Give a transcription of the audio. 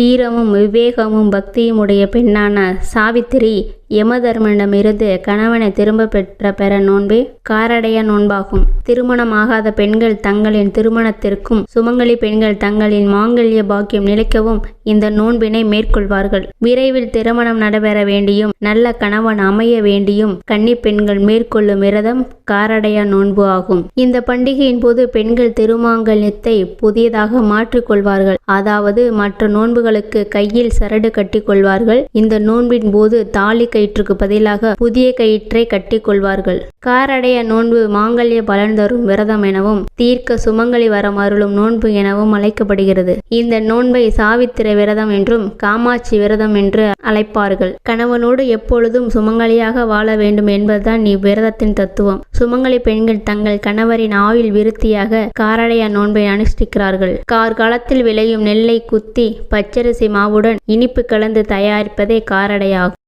வீரமும் விவேகமும் பக்தியும் உடைய பெண்ணான சாவித்திரி யமதர்மனிடமிருந்து கணவனை திரும்ப பெற்ற பெற நோன்பே காரடைய நோன்பாகும். திருமணமாகாத பெண்கள் தங்களின் திருமணத்திற்கும் சுமங்கலி பெண்கள் தங்களின் மாங்கல்ய பாக்கியம் நிலைக்கவும் இந்த நோன்பினை மேற்கொள்வார்கள். விரைவில் திருமணம் நடைபெற வேண்டியும் நல்ல கணவன் அமைய வேண்டியும் கன்னி பெண்கள் மேற்கொள்ளும் விரதம் காரடைய நோன்பு ஆகும். இந்த பண்டிகையின் போது பெண்கள் திருமாங்கல்யத்தை புதியதாக மாற்றிக்கொள்வார்கள். அதாவது மற்ற நோன்புகளுக்கு கையில் சரடு கட்டிக்கொள்வார்கள். இந்த நோன்பின் போது தாலி கயிற்றுக்கு பதிலாக புதிய கயிற்றை கட்டிக்கொள்வார்கள். காரடைய நோன்பு மாங்கல்ய பலன் தரும் விரதம் எனவும் தீர்க்க சுமங்கலி வரம் அருளும் நோன்பு எனவும் அழைக்கப்படுகிறது. இந்த நோன்பை சாவித்திர விரதம் என்றும் காமாட்சி விரதம் என்று அழைப்பார்கள். கணவனோடு எப்பொழுதும் சுமங்கலியாக வாழ வேண்டும் என்பதுதான் இவ்விரதத்தின் தத்துவம். சுமங்கலி பெண்கள் தங்கள் கணவரின் ஆயுள் விருத்தியாக காரடைய நோன்பை அனுஷ்டிக்கிறார்கள். கார்காலத்தில் விளையும் நெல்லை குத்தி பச்சரிசி மாவுடன் இனிப்பு கலந்து தயாரிப்பதே காரடையாகும்.